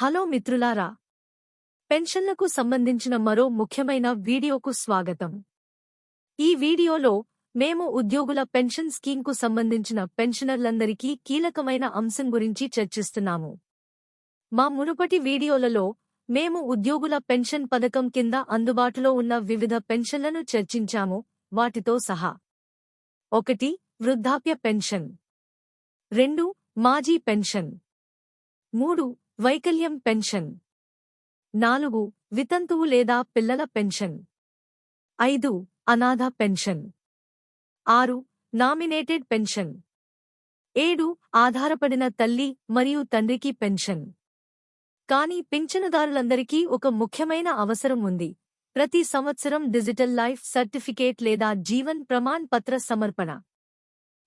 Hello మిత్రులారా. పెన్షన్లకు సంబంధించిన మరో ముఖ్యమైన వీడియోకు స్వాగతం. ఈ వీడియోలో మేము ఉద్యోగుల పెన్షన్ స్కీమ్కు సంబంధించిన పెన్షనర్లందరికీ కీలకమైన అంశం గురించి చర్చిస్తున్నాము. మా మునుపటి వీడియోలలో మేము ఉద్యోగుల పెన్షన్ పథకం కింద అందుబాటులో ఉన్న వివిధ పెన్షన్లను చర్చించాము వాటితో సహా. ఒకటి వృద్ధాప్య పెన్షన్. రెండు మాజీ పెన్షన్. మూడు వైకల్యం పెన్షన్. నాలుగు వితంతువు లేదా పిల్లల పెన్షన్. ఐదు అనాథ పెన్షన్. ఆరు నామినేటెడ్ పెన్షన్. ఏడు ఆధారపడిన తల్లి మరియు తండ్రికి పెన్షన్. కానీ పింఛనుదారులందరికీ ఒక ముఖ్యమైన అవసరం ఉంది. ప్రతి సంవత్సరం డిజిటల్ లైఫ్ సర్టిఫికేట్ లేదా జీవన్ ప్రమాణ్ పత్ర సమర్పణ.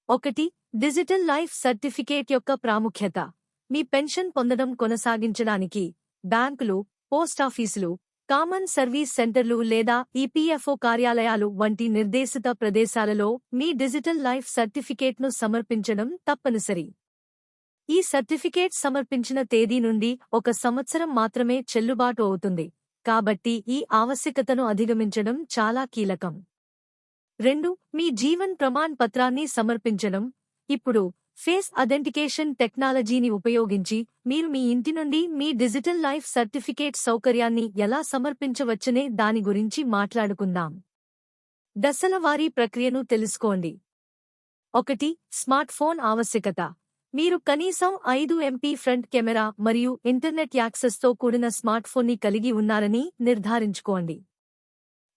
ఒకటి డిజిటల్ లైఫ్ సర్టిఫికేట్ యొక్క ప్రాముఖ్యత. మీ పెన్షన్ పొందడం కొనసాగించడానికి బ్యాంకులు పోస్టాఫీసులు కామన్ సర్వీస్ సెంటర్లు లేదా ఈపీఎఫ్ఓ కార్యాలయాలు వంటి నిర్దేశిత ప్రదేశాలలో మీ డిజిటల్ లైఫ్ సర్టిఫికేట్ను సమర్పించడం తప్పనిసరి. ఈ సర్టిఫికేట్ సమర్పించిన తేదీ నుండి ఒక సంవత్సరం మాత్రమే చెల్లుబాటు అవుతుంది. కాబట్టి ఈ ఆవశ్యకతను అధిగమించడం చాలా కీలకం. రెండు మీ జీవన్ ప్రమాణ్ పత్రాన్ని సమర్పించడం. ఇప్పుడు ఫేస్ అథెంటికేషన్ టెక్నాలజీని ఉపయోగించి మీరు మీ ఇంటి నుండి మీ డిజిటల్ లైఫ్ సర్టిఫికేట్ సౌకర్యాన్ని ఎలా సమర్పించవచ్చనే దాని గురించి మాట్లాడుకుందాం. దశలవారీ ప్రక్రియను తెలుసుకోండి. ఒకటి స్మార్ట్ ఫోన్ ఆవశ్యకత. మీరు కనీసం ఐదు ఎంపీ ఫ్రంట్ కెమెరా మరియు ఇంటర్నెట్ యాక్సెస్తో కూడిన స్మార్ట్ ఫోన్ని కలిగి ఉన్నారని నిర్ధారించుకోండి.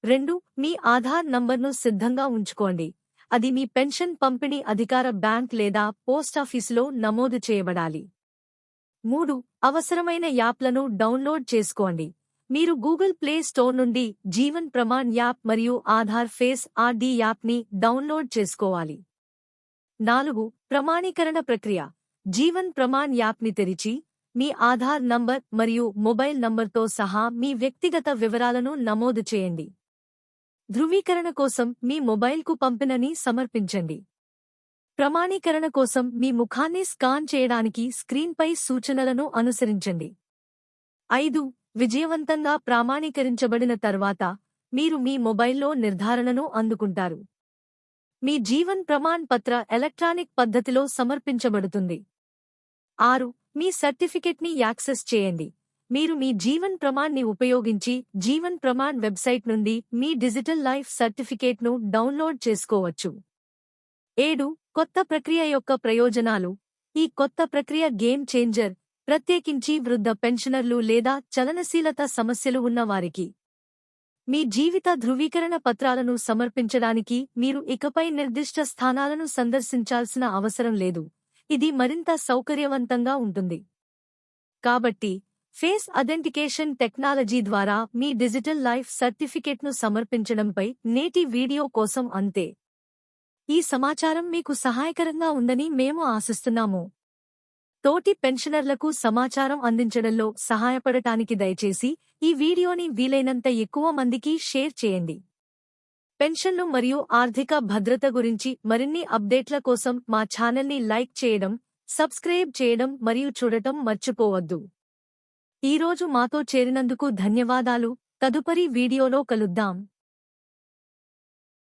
రెండు మీ ఆధార్ నంబర్ను సిద్ధంగా ఉంచుకోండి. అది మీ పెన్షన్ పంపిణీ అధికార బ్యాంక్ లేదా పోస్టాఫీసులో నమోదు చేయబడాలి. మూడు అవసరమైన యాప్లను డౌన్లోడ్ చేసుకోండి. మీరు గూగుల్ ప్లే స్టోర్ నుండి జీవన్ ప్రమాణ్ యాప్ మరియు ఆధార్ ఫేస్ ఆర్డీ యాప్ని డౌన్లోడ్ చేసుకోవాలి. నాలుగు ప్రమాణీకరణ ప్రక్రియ. జీవన్ ప్రమాణ్ యాప్ని తెరిచి మీ ఆధార్ నంబర్ మరియు మొబైల్ నంబర్తో సహా మీ వ్యక్తిగత వివరాలను నమోదు చేయండి. ధృవీకరణ కోసం మీ మొబైల్కు పంపినని సమర్పించండి. ప్రమాణీకరణ కోసం మీ ముఖాన్ని స్కాన్ చేయడానికి స్క్రీన్పై సూచనలను అనుసరించండి. ఐదు విజయవంతంగా ప్రామాణీకరించబడిన తర్వాత మీరు మీ మొబైల్లో నిర్ధారణను అందుకుంటారు. మీ జీవన్ ప్రమాణ్ పత్ర ఎలక్ట్రానిక్ పద్ధతిలో సమర్పించబడుతుంది. ఆరు మీ సర్టిఫికెట్ని యాక్సెస్ చేయండి. మీరు మీ జీవన్ ప్రమాణ్ని ఉపయోగించి జీవన్ ప్రమాణ్ వెబ్సైట్ నుండి మీ డిజిటల్ లైఫ్ సర్టిఫికేట్ను డౌన్లోడ్ చేసుకోవచ్చు. ఏడు కొత్త ప్రక్రియ యొక్క ప్రయోజనాలు. ఈ కొత్త ప్రక్రియ గేమ్ చేంజర్ ప్రత్యేకించి వృద్ధ పెన్షనర్లు లేదా చలనశీలత సమస్యలు ఉన్నవారికి మీ జీవిత ధృవీకరణ పత్రాలను సమర్పించడానికి మీరు ఇకపై నిర్దిష్ట స్థానాలను సందర్శించాల్సిన అవసరం లేదు. ఇది మరింత సౌకర్యవంతంగా ఉంటుంది. కాబట్టి ఫేస్ అథెంటికేషన్ టెక్నాలజీ ద్వారా మీ డిజిటల్ లైఫ్ సర్టిఫికేట్ను సమర్పించడంపై నేటి వీడియో కోసం అంతే. ఈ సమాచారం మీకు సహాయకరంగా ఉందని మేము ఆశిస్తున్నాము. తోటి పెన్షనర్లకు సమాచారం అందించడంలో సహాయపడటానికి దయచేసి ఈ వీడియోని వీలైనంత ఎక్కువ మందికి షేర్ చేయండి. పెన్షన్లు మరియు ఆర్థిక భద్రత గురించి మరిన్ని అప్డేట్ల కోసం మా ఛానల్ని లైక్ చేయడం సబ్స్క్రైబ్ చేయడం మరియు చూడటం మర్చిపోవద్దు. ఈరోజు మాతో చేరినందుకు ధన్యవాదాలు. తదుపరి వీడియోలో కలుద్దాం.